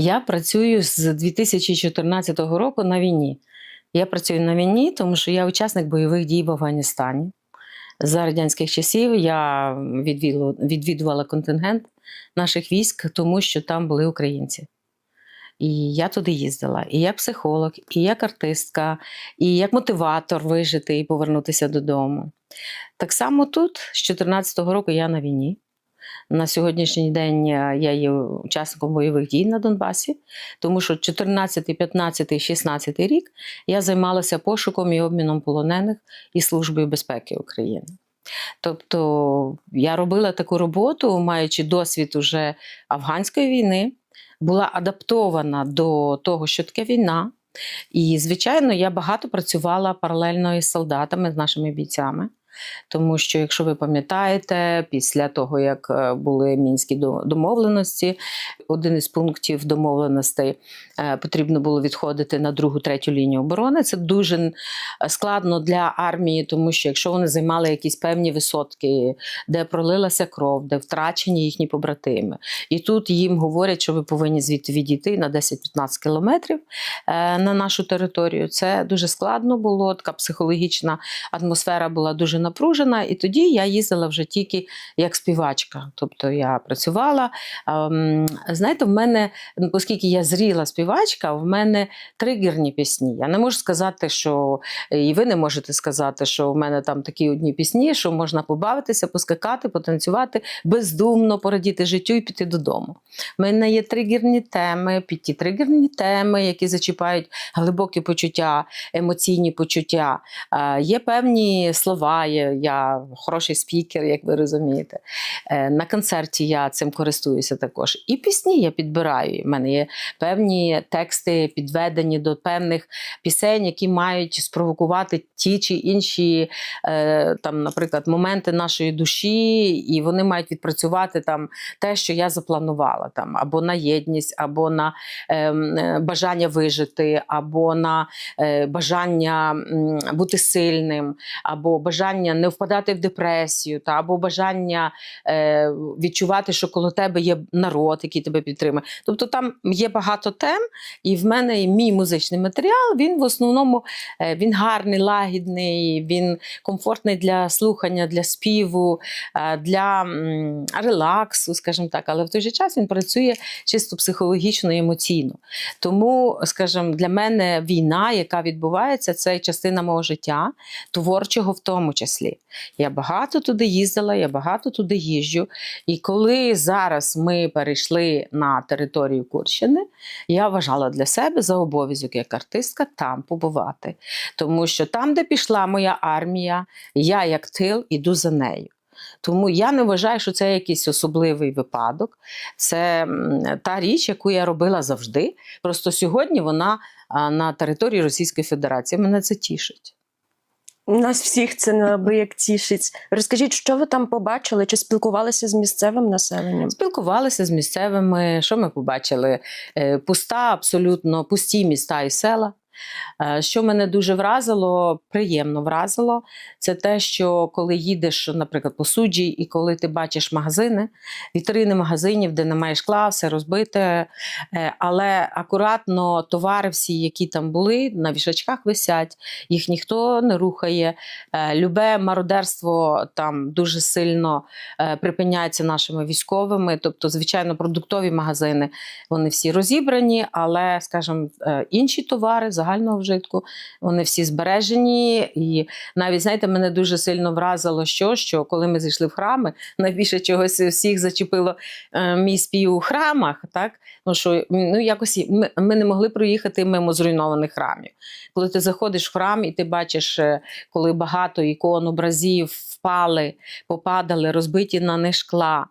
Я працюю з 2014 року на війні. Я працюю на війні, тому що я учасник бойових дій в Афганістані. За радянських часів я відвідувала, контингент наших військ, тому що там були українці. І я туди їздила і як психолог, і як артистка, і як мотиватор вижити і повернутися додому. Так само тут, з 2014 року, я на війні. На сьогоднішній день е, я є учасником бойових дій на Донбасі, тому що 14, 15, 16 рік я займалася пошуком і обміном полонених і Службою безпеки України. Тобто я робила таку роботу, маючи досвід уже афганської війни, була адаптована до того, що таке війна. І, звичайно, я багато працювала паралельно із солдатами, з нашими бійцями. Тому що, якщо ви пам'ятаєте, після того, як е, були мінські домовленості, один із пунктів домовленостей е, потрібно було відходити на другу, третю лінію оборони. Це дуже складно для армії, тому що якщо вони займали якісь певні висотки, де пролилася кров, де втрачені їхні побратими, і тут їм говорять, що ви повинні звідти відійти на 10-15 кілометрів е, на нашу територію. Це дуже складно було. Така психологічна атмосфера була дуже напружена. І тоді я їздила вже тільки як співачка. Тобто я працювала. Знаєте, в мене, оскільки я зріла співачка, в мене тригерні пісні. Я не можу сказати, що і ви не можете сказати, що в мене там такі одні пісні, що можна побавитися, поскакати, потанцювати, бездумно порадіти життю і піти додому. У мене є тригерні теми, ті тригерні теми, які зачіпають глибокі почуття, емоційні почуття. Е, Є певні слова, я хороший спікер, як ви розумієте. Е, На концерті я цим користуюся також. І пісні я підбираю. У мене є певні тексти, підведені до певних пісень, які мають спровокувати ті чи інші, е, там, наприклад, моменти нашої душі, і вони мають відпрацювати там те, що я запланувала, там або на єдність, або на ем, е, бажання вижити, або на бажання бути сильним, або бажання не впадати в депресію, та або бажання е, відчувати, що коло тебе є народ, який тебе підтримує. Тобто там є багато тем, і в мене і мій музичний матеріал. Він в основному е, він гарний, лагідний, він комфортний для слухання, для співу, е, для м, релаксу, скажімо так. Але в той же час він працює чисто психологічно і емоційно. Тому, скажімо, для мене війна, яка відбувається, це частина мого життя, творчого в тому числі. Я багато туди їздила, я багато туди їжджу. І коли зараз ми перейшли на територію Курщини, я вважала для себе за обов'язок як артистка там побувати. Тому що там, де пішла моя армія, я як тил іду за нею. Тому я не вважаю, що це якийсь особливий випадок. Це та річ, яку я робила завжди. Просто сьогодні вона на території Російської Федерації. Мене це тішить. Нас всіх це неабияк тішить. Розкажіть, що ви там побачили? Чи спілкувалися з місцевим населенням? Спілкувалися з місцевими. Що ми побачили? Е, Пуста, абсолютно пусті міста і села. Е, Що мене дуже вразило, приємно вразило, це те, що коли їдеш, наприклад, по суджі, і коли ти бачиш магазини, вітрини магазинів, де немає шкла, все розбите. е, Але акуратно товари всі, які там були, на вішачках висять, їх ніхто не рухає. Е, Любе мародерство там дуже сильно припиняється нашими військовими. Тобто, звичайно, продуктові магазини вони всі розібрані, але, скажімо, інші товари загального вжитку вони всі збережені. І навіть знаєте, мене дуже сильно вразило, що, що коли ми зайшли в храми, найбільше чогось всіх зачепило е, мій спів у храмах. Так? Ну, що, ну, якось ми, ми не могли проїхати мимо зруйнованих храмів. Коли ти заходиш в храм і ти бачиш, е, коли багато ікон, образів впали, попадали, розбиті на них шкла,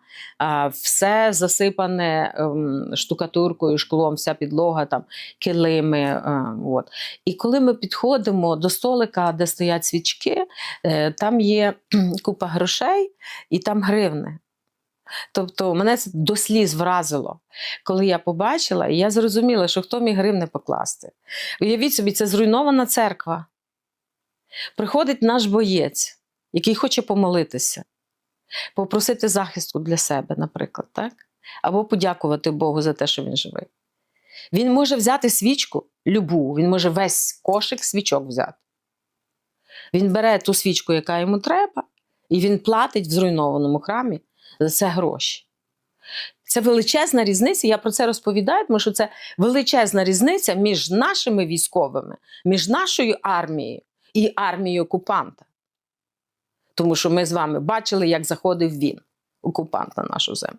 все засипане ем, штукатуркою, шклом, вся підлога, там, килими. е, от. І коли ми підходимо до столика, де стоять свічки, е, там є купа грошей і там гривни. Тобто мене це до сліз вразило, коли я побачила, і я зрозуміла, що хто міг гривни покласти. Уявіть собі, це зруйнована церква. Приходить наш боєць, який хоче помолитися, попросити захисту для себе, наприклад, так? або подякувати Богу за те, що він живий. Він може взяти свічку, любу, він може весь кошик свічок взяти. Він бере ту свічку, яка йому треба, і він платить в зруйнованому храмі за це гроші. Це величезна різниця. Я про це розповідаю, тому що це величезна різниця між нашими військовими, між нашою армією і армією окупанта. Тому що ми з вами бачили, як заходив він, окупант на нашу землю.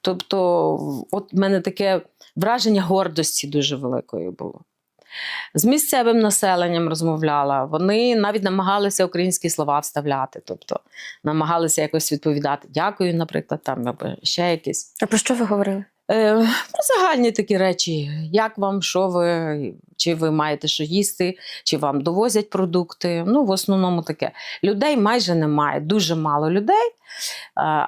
Тобто, от в мене таке враження гордості дуже великої було. З місцевим населенням розмовляла. Вони навіть намагалися українські слова вставляти, тобто намагалися якось відповідати. Дякую, наприклад, там або ще якісь. А про що ви говорили? Е, про загальні такі речі. Як вам, що ви, чи ви маєте що їсти, чи вам довозять продукти. Ну, в основному таке. Людей майже немає, дуже мало людей,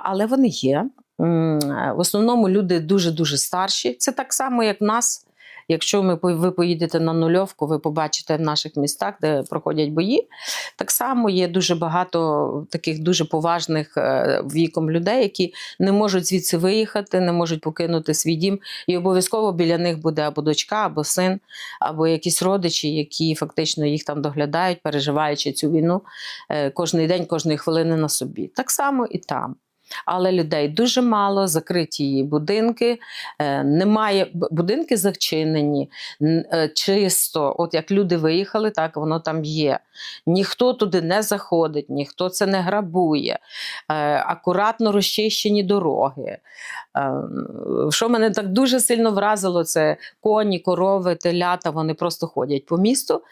але вони є. Е, В основному люди дуже-дуже старші. Це так само, як нас. Якщо ми, ви поїдете на нульовку, ви побачите в наших містах, де проходять бої. Так само є дуже багато таких дуже поважних е, віком людей, які не можуть звідси виїхати, не можуть покинути свій дім. І обов'язково біля них буде або дочка, або син, або якісь родичі, які фактично їх там доглядають, переживаючи цю війну е, кожний день, кожної хвилини на собі. Так само і там. Але людей дуже мало, закриті її будинки, е, немає будинки зачинені, е, чисто. От як люди виїхали, так воно там є. Ніхто туди не заходить, ніхто це не грабує, е, акуратно розчищені дороги. Що мене так дуже сильно вразило, це коні, корови, телята, вони просто ходять по місту.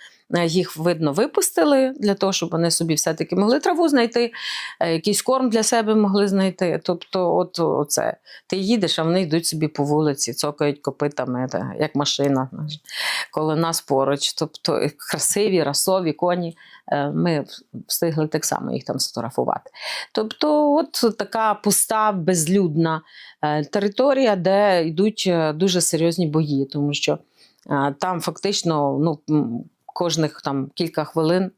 Їх видно випустили для того, щоб вони собі все-таки могли траву знайти, якийсь корм для себе могли знайти. Тобто, от оце. Ти їдеш, а вони йдуть собі по вулиці, цокають копитами, та, як машина коло нас поруч. Тобто красиві, расові коні. Е, Ми встигли так само їх там сфотографувати. Тобто, от така пуста, безлюдна е, територія, де йдуть е, дуже серйозні бої, тому що там фактично ну, кожних там кілька хвилин.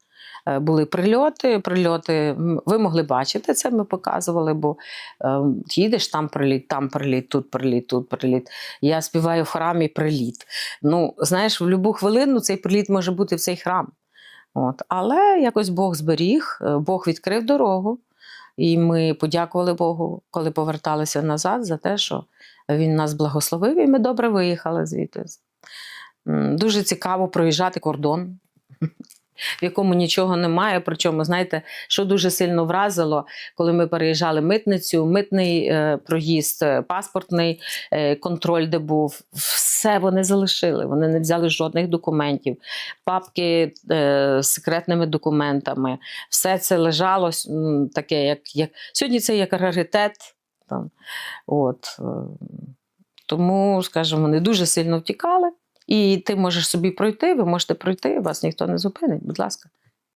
Е, Були прильоти, прильоти. Ви могли бачити це, ми показували, бо е, їдеш там приліт, там приліт, тут приліт, тут приліт. Я співаю в храмі приліт. Ну, знаєш, в будь-яку хвилину цей приліт може бути в цей храм. От. Але якось Бог зберіг, е, Бог відкрив дорогу, і ми подякували Богу, коли поверталися назад, за те, що Він нас благословив, і ми добре виїхали звідти. Дуже цікаво проїжджати кордон. В якому нічого немає. Причому, знаєте, що дуже сильно вразило, коли ми переїжджали митницю, митний е, проїзд, е, паспортний е, контроль, де був, все вони залишили. Вони не взяли жодних документів, папки е, з секретними документами. Все це лежало таке, як, як сьогодні це як раритет. Там. От. е, Тому, скажімо, вони дуже сильно втікали. І ти можеш собі пройти, ви можете пройти, вас ніхто не зупинить, будь ласка.